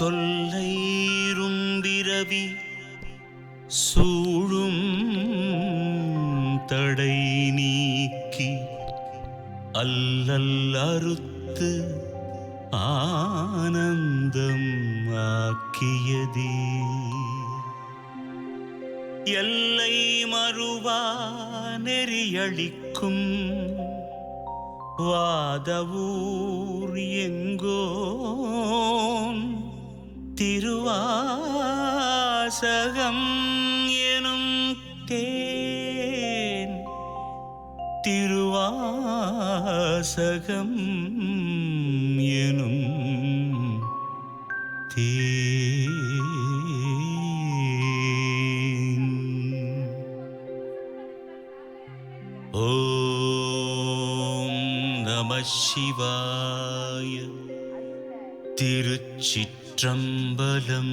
தொல்லைரும் பிறவி சூழும் தடை நீக்கி அல்லல் அறுத்து ஆனந்தம் ஆக்கியதே. எல்லை மறுவா நெறியளிக்கும் வாதவூர் எங்கோ திருவாசகம் எனும் தேன். திருவாசகம் எனும் தேன். ஓம் நம சிவாய. திருச்சிற்றம்பலம் त्र्यम्बलम्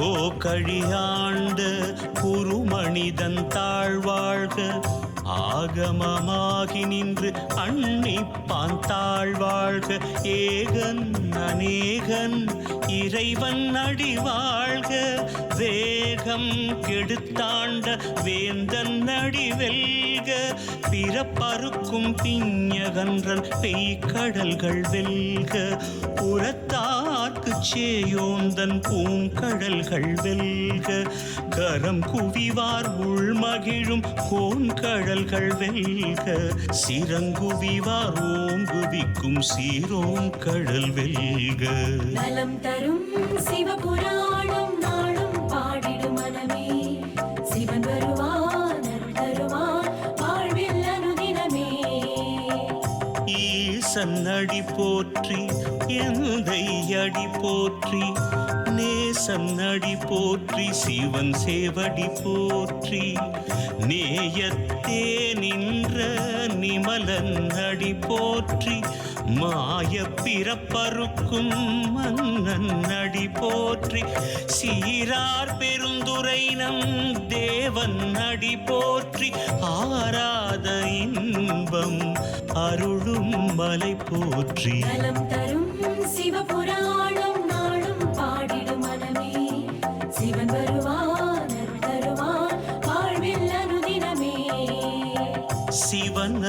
கோகழியாண்ட குருமணிதன் தாழ்வாழ்க. ஆகமமாகி நின்று அன்னிப்பான் தாழ்வாழ்க ஏகன் அநேகன் இறைவன் அடிவாழ்க. வேகம் கெடுத்தாண்ட வேந்தன் அடிவெல்க பிறப்பறுக்கும் பிஞகன்றன் பெய்கடல்கள் வெல்க. புறத்தார்க்கு சேயோந்தன் பூங்கடல்கள் வெல்க. கரம் குவிவார் உள்மகிழும் கோன்கடல்கள் வெல்க. சிறங்க சிறங்குவிவார் ஓங்குவிக்கும் சீரோன் கடல் வெல்க. நலம் தரும் சிவபுராணம் நாளும் பாடிடும் மனமே. சிவன் வருவான் அருள் தருவான் வாழ்வில் அனுதினமே. ஈசன் அடி போற்றி எந்தை அடி போற்றி நேசம் நடி போற்றி சிவன் சேவடி போற்றி. நேயத்தே நின்ற நிமலன் நடி போற்றி. மாய பிறப்பருக்கும் மன்னன் நடி போற்றி. சீரார் பெருந்துரை நம் தேவன் நடி போற்றி. ஆராத இன்பம் அருளும் மலை போற்றி. தரும் சிவபுராணம்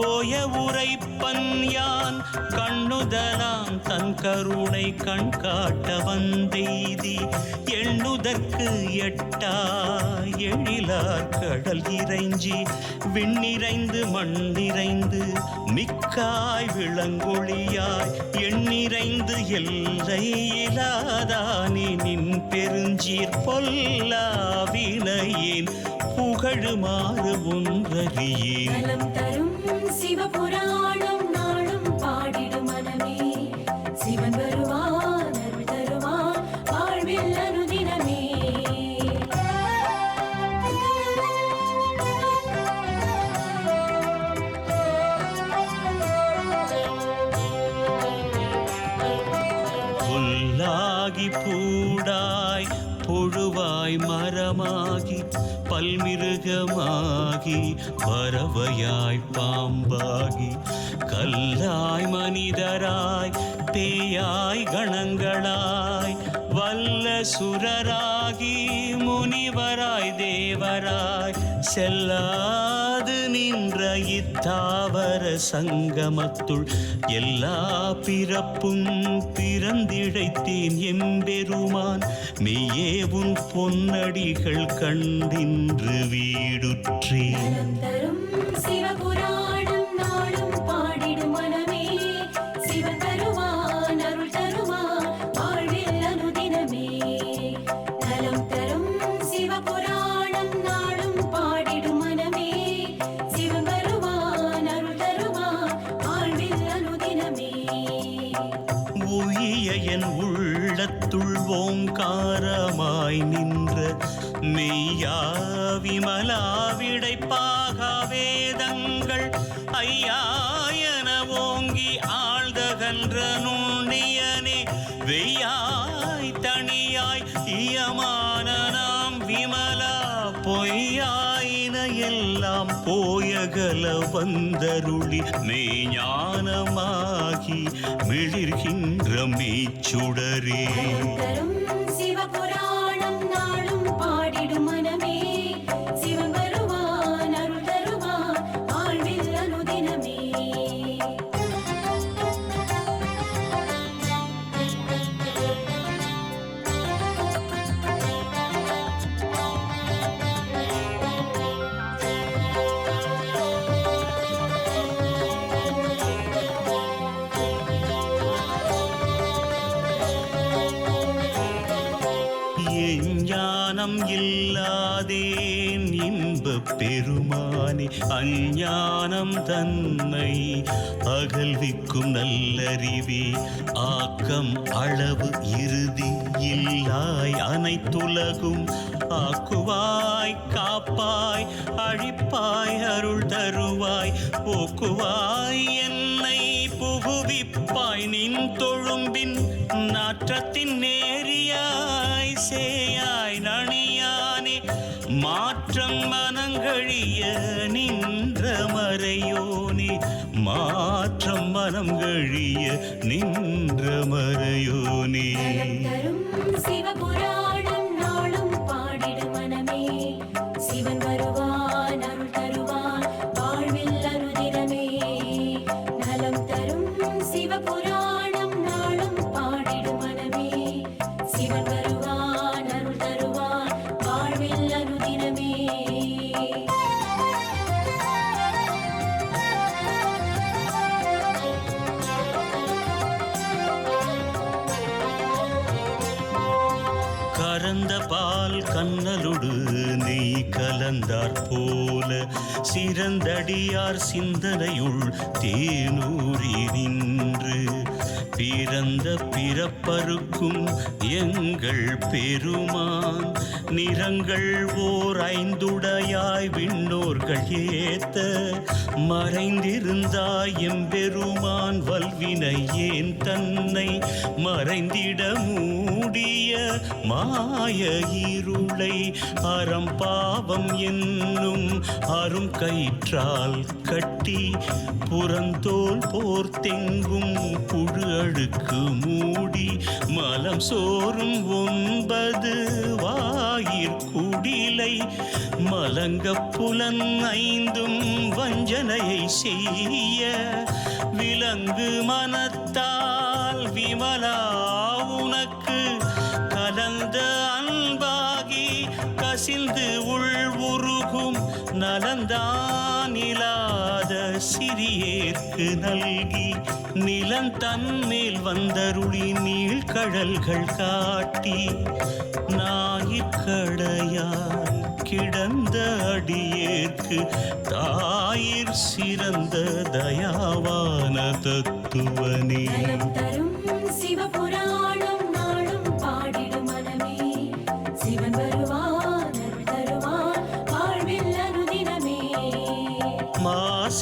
ஓய உரைப்பன் யான்? கண்ணுதலாம் தன் கருணை கண் காட்ட வந்தெய்தி எண்ணுதற்கு எட்டா எழிலார் கடல் இறைஞ்சி விண்ணிறைந்து மண்ணிறைந்து மிக்காய் விளங்கொழியாய் எண்ணிறைந்து எல்லை இலாதானே நின் பெருஞ்சீர் பொல்லா வினையின் புகழுமாறு ஒன்றறியே தரும் சிவபுராணம் நாளும் பாடிடும் மனமே. சிவன் வருவான் அருள் தருவான் வாழ்வில் அனுதினமே. புல்லாகி பூடாய் மரமாகி பல்மிருகமாகி பறவையாய் சுரராகி முனிவராய் தேவராய் செல்லாது நின்ற இத்தாவர சங்கமத்துள் எல்லா பிறப்பும் பிறந்திழைத்தேன் எம்பெருமான். மெய்யே உன் பொன்னடிகள் கண்டின்று வீடுற்றேன். அனுதினமே பொய்யாய் இயமான நாம் விமலா பொய்யாயின எல்லாம் போயகல வந்தருளி மெய்ஞானமாகி மிளிர்கின்ற மெய்ச்சுடரே அஞ்ஞானம் தன்னை அகழ்விக்கும் நல்லறிவே. ஆக்கம் அளவு இறுதி இல்லாய் அனைத்துலகும் ஆக்குவாய் காப்பாய் அழிப்பாய் அருள் தருவாய். போக்குவாய் என்னை புகுவிப்பாய். நின் தொழும்பின் நாற்றத்தின் நேரியாய் சேயாய் நனி மாற்றம் மனங்கழிய நின்ற மறையோனே மாற்றம் மனம் கழிய நின்ற மறையோனே. சிவபுரா பால் கண்ணலுடு நெய் கலந்தார் போல சிறந்தடியார் சிந்தனையுள் தேனூரி நின்று. பிறந்த பிறப்பருக்கும் எங்கள் பெருமான். நிறங்கள் ஓர் ஐந்துடையாய் விண்ணோர்கள் ஏத்த. மறைந்திருந்தாய் எம்பெருமான் வல்வினை ஏன் தன்னை மறைந்திட மூடிய மாய இருளை. அறம் பாவம் என்னும் அரும் கயிற்றால் கட்டி புறந்தோல் போர்த்தெங்கும் புழு அழுக்கு மூடி மலம் சோறும் ஒன்பது வாயிற்குடிலை மலங்க புலன் ஐந்தும் வஞ்சனையை செய்ய. விலங்கு மனத்தால் விமலா உனக்கு. கலந்த அன்பாகி கசிந்து உள் உருகும் நலந்தான் இல்லாத சிறியேற்கு நல்கி நிலம் தன்மேல் வந்தருளி நீழ்கடல்கள் காட்டி ஞாயிற்கடையாய் கிடந்த அடியேற்கு தாயிற் சிறந்த தயாவான தத்துவனே. நலம்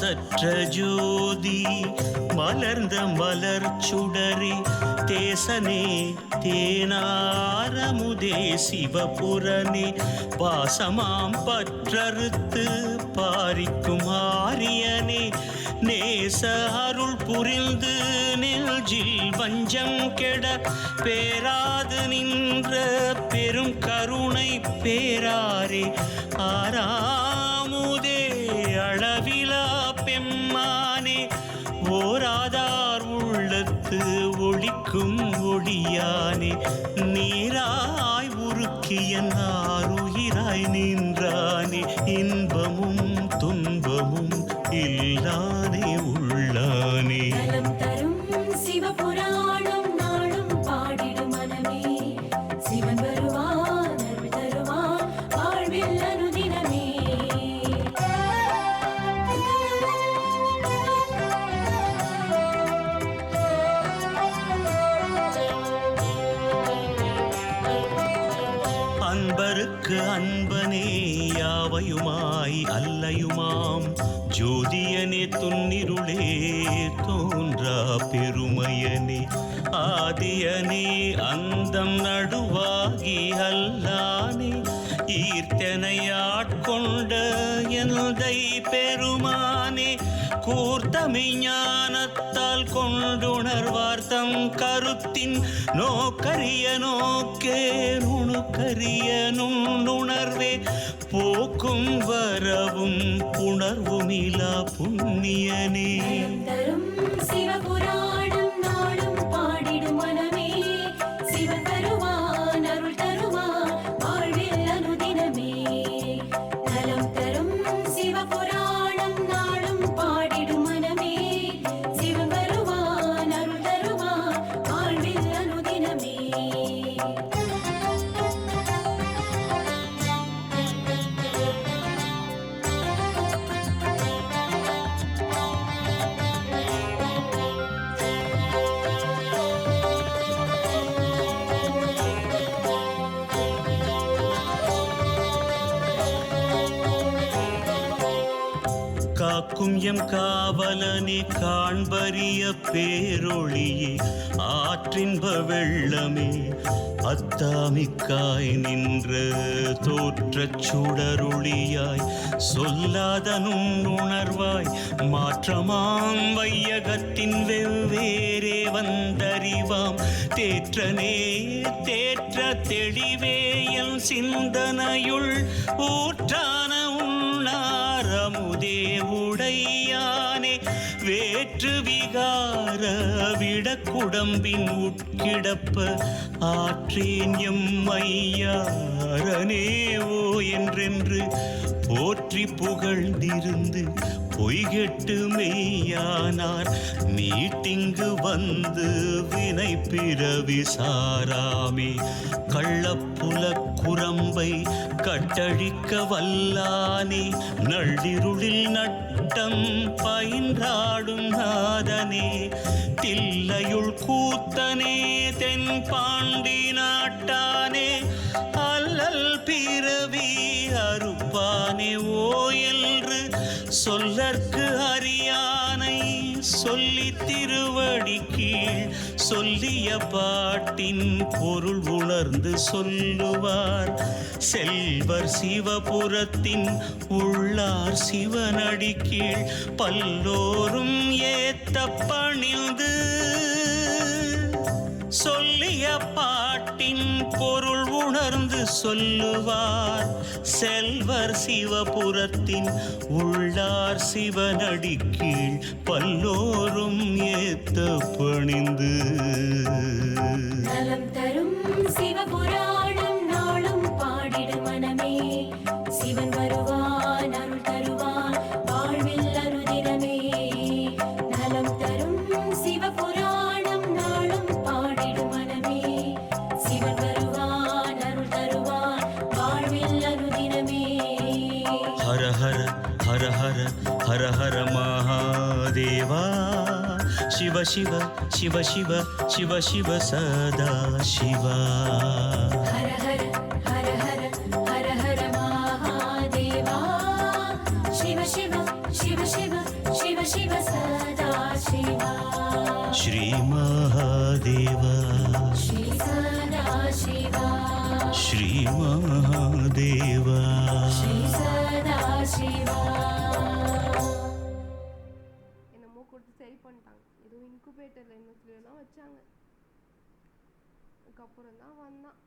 மாசற்ற ஜோதி மலர்ந்த மலர் சுடரி தேசனே தேனாரமுதே சிவபுரனே. பாசமாம் பற்றறுத்து பாரிக்கும் ஆரியனே. நேச அருள் புரிந்து நெல்ஜில் வஞ்சம் கெட பேராது நின்ற பெரும் கருணை பேராரே. ஆறாமுதே அளவிலா எம்மானே ஓராதார் உள்ளத்து ஒளிக்கும் ஒளியானே நீராய் உருக்கிய நாருயிராய் நின்றானே இன்பமும் துன்பமும் ஆட்கொண்ட எந்தை பெருமானே கூர்த்தமை ஞானத்தால் கொண்டுணர்வார் கருத்தின் நோக்கரிய நோக்கே நுணுக்கரிய நுண்ணுணர்வே. போக்கும் வரவும் புணர்வுமிலா புண்ணியனே. சிவபுரா காக்கும் எம் காவலனே காண்பறிய பேரொழியே ஆற்றின்ப வெள்ளமே அத்தாமிக்காய் நின்ற தோற்றச் சுடருளியாய் சொல்லாதனும் உணர்வாய் மாற்றமாம் வையகத்தின் வெவ்வேறே வந்தறிவாம் தேற்றனே தேற்ற தெளிவே என் சிந்தனையுள் ஊற்றான ஏற்று விகார விடக்குடம்பின் உட்கிடப்ப ஆற்றேன் எம் ஐயாரனேவோ என்றென்று போற்றி புகழ்ந்திருந்து பொய்கெட்டு மெய்யானார். நீட்டிங்கு வந்து வினை பிறவி சாராமே. கள்ளப்புல குரம்பை கட்டழிக்க வல்லானே. நள்ளிருளில் நட்டம் பயின்றாடும் நாதனே. தில்லையுள் கூத்தனே தென் பாண்டி நாட்டானே. அல்லல் பிறவி அறுப்பானே ஓயல் சொல்லற்கு அறியானை சொல்லி திருவடி கீழ் சொல்லிய பாட்டின் பொருள் உணர்ந்து சொல்லுவார். செல்வர் சிவபுரத்தின் உள்ளார் சிவனடி கீழ் பல்லோரும் ஏத்த பணிந்து சொல்லிய பாட்டின் பொருள் உணர்ந்து சொல்லுவார். செல்வர் சிவபுரத்தின் உள்ளார் சிவனடி கீழ் பல்லோரும் ஏத்த பணிந்து நலம் தரும் சிவபுரா शिव शिव शिव शिव शिव सदा शिवा हर हर हर हर हर हर महादेवा शिव शिव शिव शिव शिव शिव सदा शिवा श्री महादेवा श्री सदा शिवा श्री महा இன்குபேட்டரில் இன்னும் தான் வச்சாங்க. அதுக்கப்புறம் தான் வந்தான்.